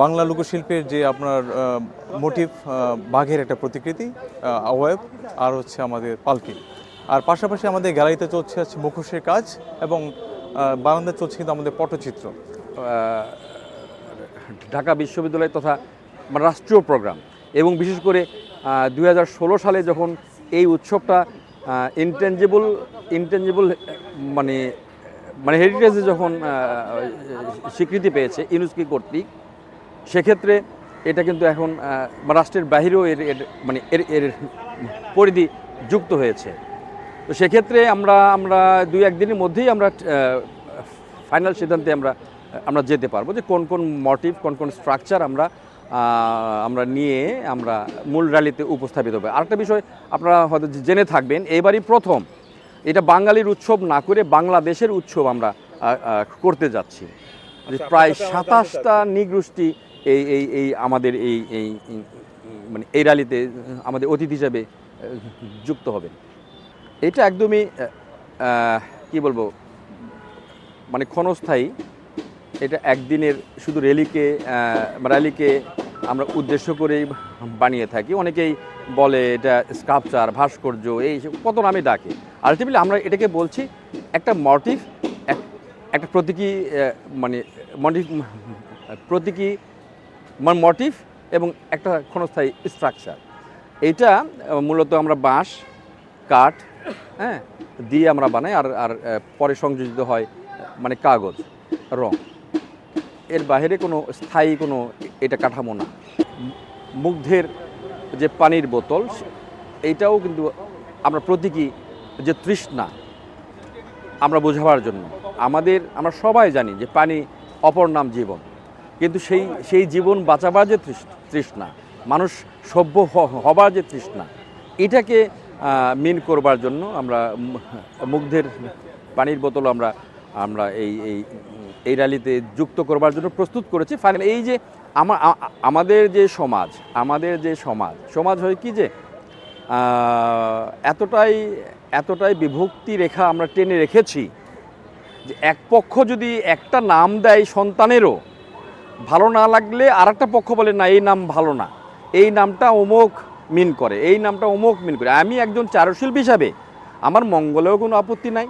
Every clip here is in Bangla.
বাংলা লোকশিল্পের যে আপনার মোটিভ বাঘের একটা প্রতিকৃতি অবয়ব আর হচ্ছে আমাদের পালকি। আর পাশাপাশি আমাদের গ্যালারিতে চলছে হচ্ছে মুখোশের কাজ এবং বারান্দায় চলছে কিন্তু আমাদের পটচিত্র। ঢাকা বিশ্ববিদ্যালয় তথা মানে রাষ্ট্রীয় প্রোগ্রাম। এবং বিশেষ করে দু হাজার ষোলো সালে যখন এই উৎসবটা ইনটেঞ্জেবল ইনটেঞ্জেবল মানে মানে হেরিটেজে যখন স্বীকৃতি পেয়েছে, ইউনেস্কো কর্তৃক সেক্ষেত্রে এটা কিন্তু এখন রাষ্ট্রের বাহিরেও এর এর মানে এর এর পরিধি যুক্ত হয়েছে। তো সেক্ষেত্রে আমরা আমরা দুই একদিনের মধ্যেই আমরা ফাইনাল সিদ্ধান্তে আমরা আমরা যেতে পারব যে কোন কোন মোটিভ কোন কোন স্ট্রাকচার আমরা আমরা নিয়ে আমরা মূল র্যালিতে উপস্থাপিত হবে। আরেকটা বিষয় আপনারা হয়তো জেনে থাকবেন এবারই প্রথম এটা বাঙালির উৎসব না করে বাংলাদেশের উৎসব আমরা করতে যাচ্ছি। প্রায় সাতাশটা নিগোষ্ঠী এই এই এই আমাদের এই এই মানে এই র্যালিতে আমাদের অতিথি হিসাবে যুক্ত হবেন। এটা একদমই কি বলব মানে ক্ষণস্থায়ী। এটা একদিনের শুধু র্যালিকে র্যালিকে আমরা উদ্দেশ্য করেই বানিয়ে থাকি। অনেকেই বলে এটা স্কাপচার ভাস্কর্য, এই কত নামে ডাকে। আলটিমেটলি আমরা এটাকে বলছি একটা মোটিভ একটা প্রতীকী মানে মোটিভ প্রতীকী মানে মোটিভ এবং একটা ক্ষণস্থায়ী স্ট্রাকচার এইটা মূলত আমরা বাঁশ, কাঠ হ্যাঁ দিয়ে আমরা বানাই আর আর পরে সংযোজিত হয় মানে কাগজ, রং। এর বাইরে কোনো স্থায়ী কোনো এটা কাঠামো না। মুগ্ধের যে পানির বোতল, এইটাও কিন্তু আমরা প্রতীকী যে তৃষ্ণা, আমরা বোঝাবার জন্য। আমাদের, আমরা সবাই জানি যে পানি অপর নাম জীবন। কিন্তু সেই সেই জীবন বাঁচাবার যে তৃষ- তৃষ্ণা, মানুষ সভ্য হবার যে তৃষ্ণা, এটাকে মিন করবার জন্য আমরা মুগ্ধের পানির বোতল আমরা আমরা এই এই এই র্যালিতে যুক্ত করবার জন্য প্রস্তুত করেছি। ফাইনাল এই যে আমা- আ- আমাদের যে সমাজ, আমাদের যে সমাজ সমাজ হয় কি যে এতটাই এতটাই বিভক্তি রেখা আমরা টেনে রেখেছি যে এক পক্ষ যদি একটা নাম দেয় সন্তানেরও ভালো না লাগলে আর একটা পক্ষ বলে, না, এই নাম ভালো না। এই নামটা অমুক মিন করে, এই নামটা অমুক মিন করে। আমি একজন চারুশিল্পী হিসাবে আমার মঙ্গলেও কোনো আপত্তি নাই,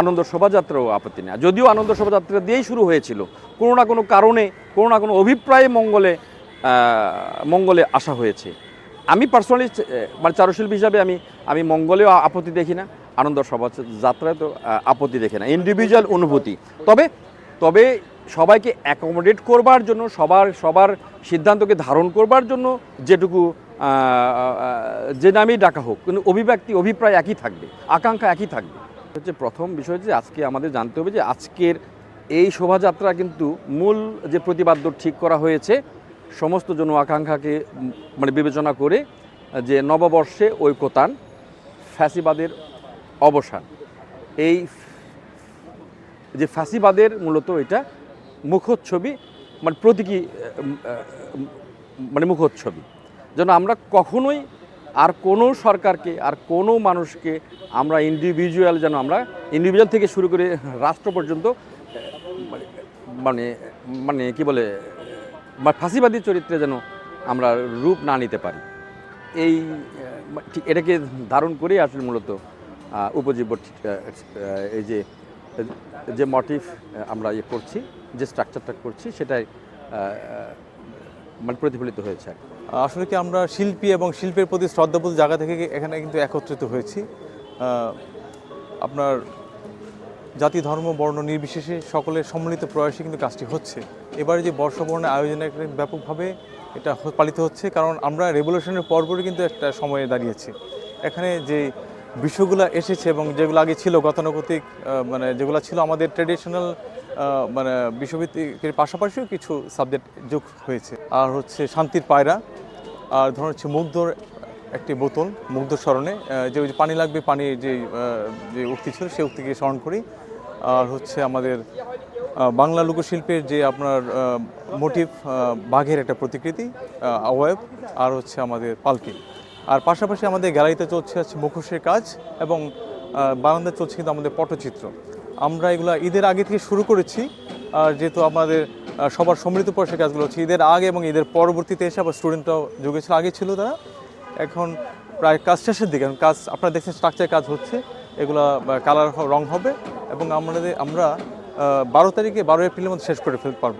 আনন্দ শোভাযাত্রাও আপত্তি নেই। যদিও আনন্দ শোভাযাত্রা দিয়েই শুরু হয়েছিল, কোনো না কোনো কারণে, কোনো না কোনো অভিপ্রায়ে মঙ্গলে মঙ্গলে আসা হয়েছে। আমি পার্সোনালি মানে চারুশিল্পী হিসাবে আমি আমি মঙ্গলেও আপত্তি দেখি না, আনন্দ শোভাযাত্রায় তো আপত্তি দেখি না। ইন্ডিভিজুয়াল অনুভূতি। তবে তবে সবাইকে অ্যাকোমোডেট করবার জন্য, সবার সবার সিদ্ধান্তকে ধারণ করবার জন্য যেটুকু যে নামেই ডাকা হোক, কিন্তু অভিব্যক্তি, অভিপ্রায় একই থাকবে, আকাঙ্ক্ষা একই থাকবে। হচ্ছে প্রথম বিষয় যে আজকে আমাদের জানতে হবে যে আজকের এই শোভাযাত্রা কিন্তু মূল যে প্রতিবাদ্য ঠিক করা হয়েছে, সমস্ত জন আকাঙ্ক্ষাকে মানে বিবেচনা করে, যে নববর্ষে ঐক্যতান, ফ্যাসিবাদের অবসান। এই যে ফ্যাসিবাদের মূলত এটা মুখচ্ছবি মানে প্রতীকী মানে মুখচ্ছবি। যেন আমরা কখনোই আর কোনো সরকারকে, আর কোনো মানুষকে আমরা ইন্ডিভিজুয়াল যেন আমরা ইন্ডিভিজুয়াল থেকে শুরু করে রাষ্ট্র পর্যন্ত, মানে- মানে কি বলে ফাঁসিবাদী চরিত্রে যেন আমরা রূপ না নিতে পারি। এই এটাকে ধারণ করেই আসলে মূলত উপজীব্য এই যে যে মোটিভ আমরা ইয়ে করছি, যে স্ট্রাকচারটা করছি, সেটাই মানে প্রতিফলিত হয়েছে আসলে কি আমরা শিল্পী এবং শিল্পের প্রতি শ্রদ্ধাবোধ জায়গা থেকে এখানে কিন্তু একত্রিত হয়েছি? আপনার জাতি, ধর্ম, বর্ণ নির্বিশেষে সকলের সম্মিলিত প্রয়াসে কিন্তু কাজটি হচ্ছে। এবারে যে বর্ষবর্ণের আয়োজনে ব্যাপকভাবে এটা পালিত হচ্ছে, কারণ আমরা রেভলিউশনের পরপরই কিন্তু একটা সময়ে দাঁড়িয়েছি। এখানে যে বিষয়গুলো এসেছে এবং যেগুলো আগে ছিল গতানুগতিক মানে যেগুলো ছিল আমাদের ট্রেডিশনাল মানে বিশ্বভিত্তিকের পাশাপাশিও কিছু সাবজেক্ট যোগ হয়েছে। আর হচ্ছে শান্তির পায়রা, আর ধরুন হচ্ছে মুগ্ধর একটি বোতল, মুগ্ধ স্মরণে যে ওই যে পানি লাগবে পানির যে যে উক্তি ছিল সেই উক্তিকে স্মরণ করি। আর হচ্ছে আমাদের বাংলা লোকশিল্পের যে আপনার মোটিভ বাঘের একটা প্রতিকৃতি অবয়ব আর হচ্ছে আমাদের পালকি। আর পাশাপাশি আমাদের গ্যালারিতে চলছে হচ্ছে মুখোশের কাজ এবং বারান্দায় চলছে কিন্তু আমাদের পটচিত্র। আমরা এগুলা ঈদের আগে থেকে শুরু করেছি, আর যেহেতু আমাদের সবার সম্মিলিত পয়সা কাজগুলো হচ্ছে ঈদের আগে এবং ঈদের পরবর্তীতে এসে আবার স্টুডেন্টরাও যোগে ছিল, আগে ছিল তারা। এখন প্রায় কাজ শেষের দিকে, এখন কাজ, আপনারা দেখছেন স্ট্রাকচার কাজ হচ্ছে, এগুলা কালার রং হবে এবং আমাদের, আমরা বারো তারিখে বারো এপ্রিলের মধ্যে শেষ করে ফেলতে পারব।